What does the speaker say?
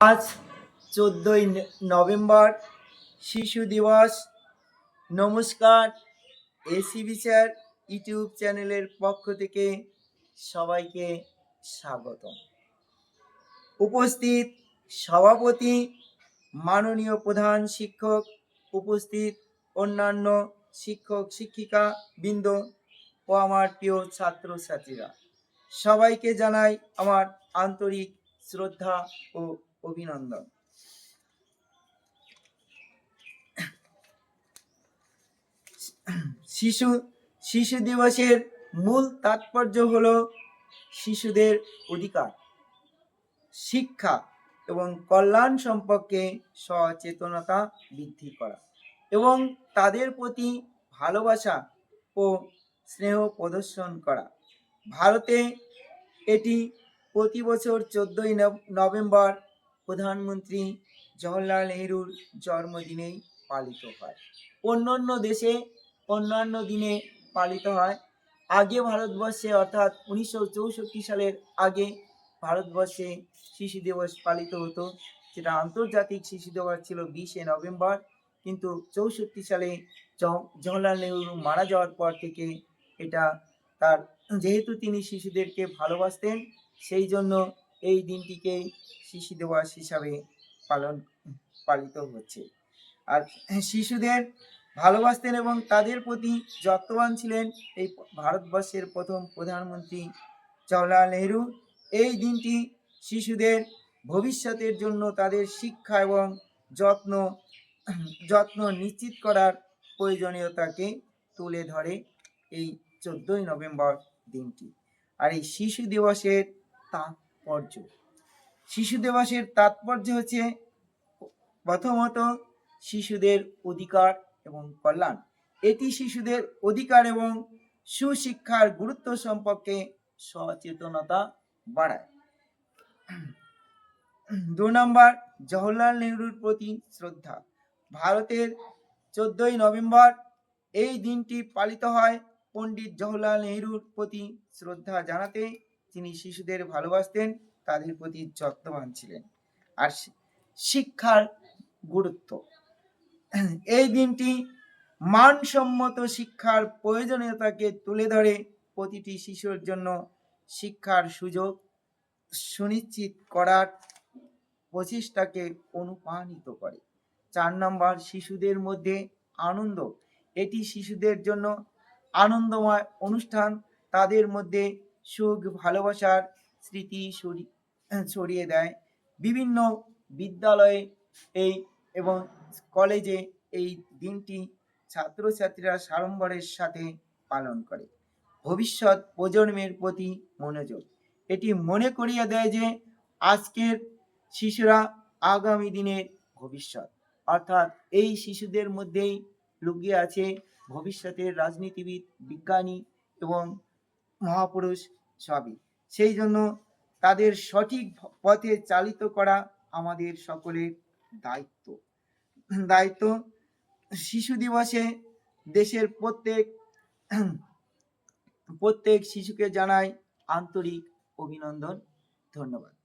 আজ চোদ্দই নভেম্বর, শিশু দিবস। নমস্কার এসি বিচার ইউটিউব চ্যানেলের পক্ষ থেকে সবাইকে স্বাগতম। উপস্থিত সভাপতি, মাননীয় প্রধান শিক্ষক, উপস্থিত অন্যান্য শিক্ষক, শিক্ষিকা বৃন্দ ও আমার প্রিয় ছাত্রছাত্রীরা। সবাইকে জানাই আমার আন্তরিক শ্রদ্ধা ও অভিনন্দন। শিশু শিশু দিবসের মূল তাৎপর্য হলো শিশুদের অধিকার, শিক্ষা এবং কল্যাণ সম্পর্কে সচেতনতা বৃদ্ধি করা এবং তাদের প্রতি ভালোবাসা ও স্নেহ প্রদর্শন করা। ভারতে এটি প্রতি বছর চোদ্দই নভেম্বর প্রধানমন্ত্রী জওহরলাল নেহরুর জন্মদিনেই পালিত হয়। অন্যান্য দেশে অন্যান্য দিনে পালিত হয়। আগে ভারতবর্ষে, অর্থাৎ উনিশশো চৌষট্টি সালের আগে ভারতবর্ষে শিশু দিবস পালিত হতো, যেটা আন্তর্জাতিক শিশু দিবস ছিল বিশে নভেম্বর। কিন্তু চৌষট্টি সালে জওহরলাল নেহরু মারা যাওয়ার পর থেকে এটা তার, যেহেতু তিনি শিশুদেরকে ভালোবাসতেন, সেই জন্য এই দিনটিকেই শিশু দিবস হিসাবে পালন, পালিত হচ্ছে। আর শিশুদের ভালোবাসতেন এবং তাদের প্রতি যত্নবান ছিলেন এই ভারতবর্ষের প্রথম প্রধানমন্ত্রী জওহরলাল নেহরু। এই দিনটি শিশুদের ভবিষ্যতের জন্য তাদের শিক্ষা এবং যত্ন যত্ন নিশ্চিত করার প্রয়োজনীয়তাকে তুলে ধরে এই চোদ্দই নভেম্বর দিনটি। আর এই শিশু দিবসের তাৎপর্য। শিশু দিবসের তাৎপর্য হচ্ছে প্রথমত শিশুদের অধিকার এবং কল্যাণ। এটি শিশুদের অধিকার এবং সুশিক্ষার গুরুত্ব সম্পর্কে সচেতনতা বাড়ায়। দু নম্বর, জওহরলাল নেহরুর প্রতি শ্রদ্ধা। ভারতের চোদ্দই নভেম্বর এই দিনটি পালিত হয় পণ্ডিত জওহরলাল নেহরুর প্রতি শ্রদ্ধা জানাতে। তিনি শিশুদের ভালোবাসতেন, তাদের প্রতি যত্নবান ছিলেন। আর শিক্ষার গুরুত্ব। এই দিনটি মানসম্মত শিক্ষার প্রয়োজনীয়তাকে তুলে ধরে প্রতিটি শিশুর জন্য শিক্ষার সুযোগ সুনিশ্চিত করার প্রচেষ্টাকে অনুপ্রাণিত করে। চার নম্বর, শিশুদের মধ্যে আনন্দ। এটি শিশুদের জন্য আনন্দময় অনুষ্ঠান। তাদের মধ্যে সুখ, ভালোবাসার স্মৃতি ছড়ি- ছড়িয়ে দেয়। বিভিন্ন বিদ্যালয়ে এই এবং কলেজে এই দিনটি ছাত্রছাত্রীরা সাড়ম্বরের সাথে পালন করে। ভবিষ্যৎ প্রজন্মের প্রতি মনোযোগ। এটি মনে করিয়ে দেয় যে আজকের শিশুরা আগামী দিনের ভবিষ্যৎ। অর্থাৎ এই শিশুদের মধ্যেই লুকিয়ে আছে ভবিষ্যতের রাজনীতিবিদ, বিজ্ঞানী এবং মহাপুরুষ সবই। সেই জন্য তাদের সঠিক পথে চালিত করা আমাদের সকলের দায়িত্ব। দায়িত্ব শিশু দিবসে দেশের প্রত্যেক প্রত্যেক শিশুকে জানাই আন্তরিক অভিনন্দন। ধন্যবাদ।